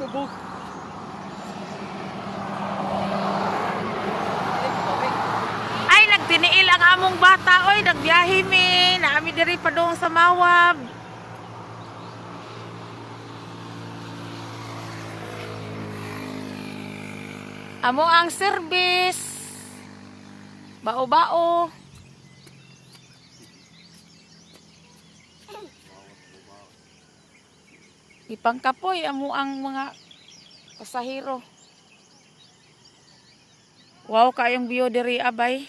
Lubog. Ay, nagtiniil ang among bata. Oy, nagbiyahe mi. Naami diri pa doon sa Mawab. Amo ang service. Bao-bao. Ipangkapoy amo ang mga pasahero. Wow, kayong view diri abay.